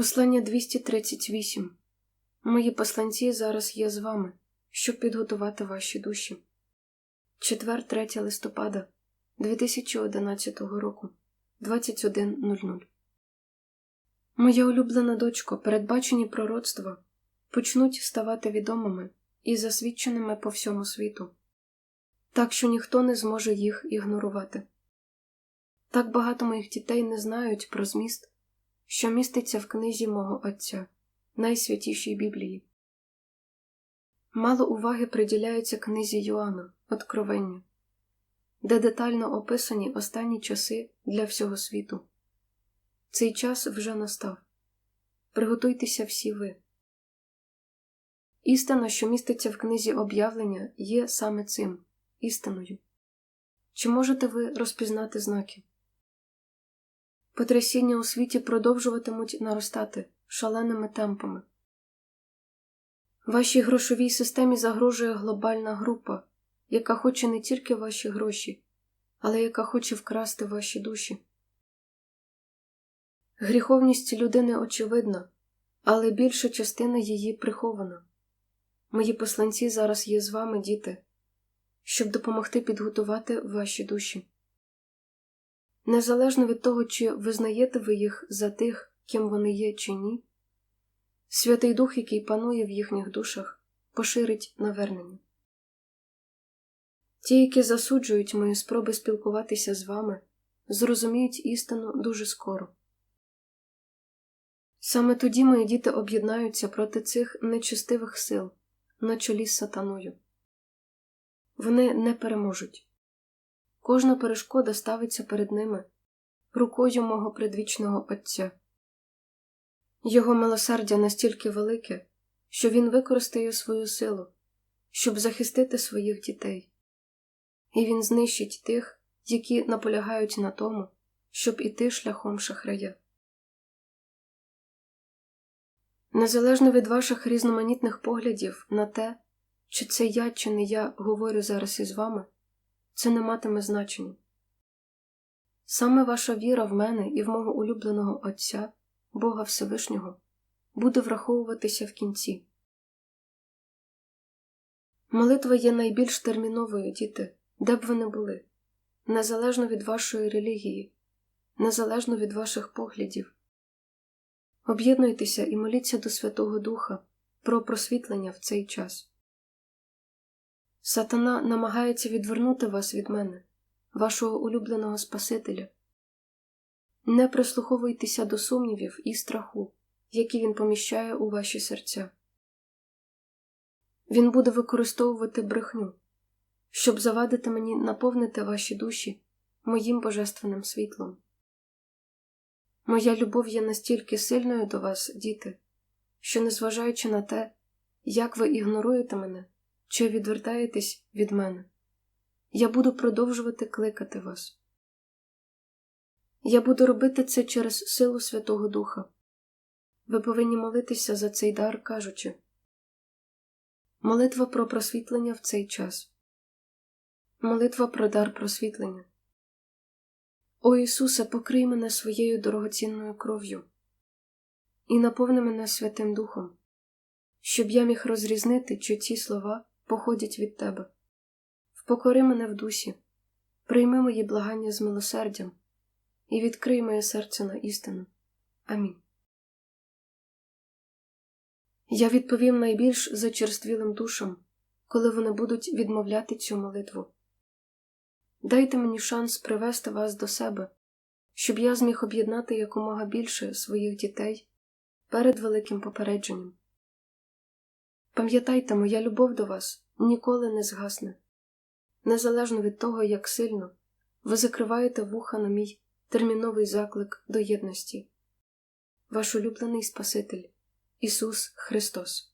Послання 238. Мої посланці зараз є з вами, щоб підготувати ваші душі. Четвер, 3 листопада 2011 року, 21.00. Моя улюблена дочко, передбачені пророцтва почнуть ставати відомими і засвідченими по всьому світу, так що ніхто не зможе їх ігнорувати. Так багато моїх дітей не знають про зміст що міститься в книзі мого Отця, найсвятішій Біблії. Мало уваги приділяється книзі Йоанна, Откровення, де детально описані останні часи для всього світу. Цей час вже настав. Приготуйтеся всі ви. Істина, що міститься в книзі об'явлення, є саме цим істиною. Чи можете ви розпізнати знаки? Потрясіння у світі продовжуватимуть наростати шаленими темпами. Вашій грошовій системі загрожує глобальна група, яка хоче не тільки ваші гроші, але яка хоче вкрасти ваші душі. Гріховність людини очевидна, але більша частина її прихована. Мої посланці зараз є з вами, діти, щоб допомогти підготувати ваші душі. Незалежно від того, чи визнаєте ви їх за тих, ким вони є, чи ні, Святий Дух, який панує в їхніх душах, поширить навернення. Ті, які засуджують мої спроби спілкуватися з вами, зрозуміють істину дуже скоро. Саме тоді мої діти об'єднаються проти цих нечистивих сил на чолі з сатаною. Вони не переможуть. Кожна перешкода ставиться перед ними рукою мого предвічного Отця. Його милосердя настільки велике, що він використає свою силу, щоб захистити своїх дітей, і він знищить тих, які наполягають на тому, щоб іти шляхом шахрая. Незалежно від ваших різноманітних поглядів на те, чи це я, чи не я говорю зараз із вами це не матиме значення. Саме ваша віра в мене і в мого улюбленого Отця, Бога Всевишнього, буде враховуватися в кінці. Молитва є найбільш терміновою, діти, де б ви не були, незалежно від вашої релігії, незалежно від ваших поглядів. Об'єднуйтеся і моліться до Святого Духа про просвітлення в цей час. Сатана намагається відвернути вас від мене, вашого улюбленого Спасителя. Не прислуховуйтеся до сумнівів і страху, які він поміщає у ваші серця. Він буде використовувати брехню, щоб завадити мені наповнити ваші душі моїм божественним світлом. Моя любов є настільки сильною до вас, діти, що, незважаючи на те, як ви ігноруєте мене, чи відвертаєтесь від мене, я буду продовжувати кликати вас. Я буду робити це через силу Святого Духа. Ви повинні молитися за цей дар, кажучи молитва про просвітлення в цей час, молитва про дар просвітлення. О Ісусе, покрий мене своєю дорогоцінною кров'ю і наповни мене Святим Духом, щоб я міг розрізнити, чи ці слова походять від тебе. Впокори мене в дусі, прийми мої благання з милосердям і відкрий моє серце на істину. Амінь. Я відповім найбільш зачерствілим душам, коли вони будуть відмовляти цю молитву. Дайте мені шанс привести вас до себе, щоб я зміг об'єднати якомога більше своїх дітей перед великим попередженням. Пам'ятайте, моя любов до вас ніколи не згасне, незалежно від того, як сильно ви закриваєте вуха на мій терміновий заклик до єдності. Ваш улюблений Спаситель Ісус Христос.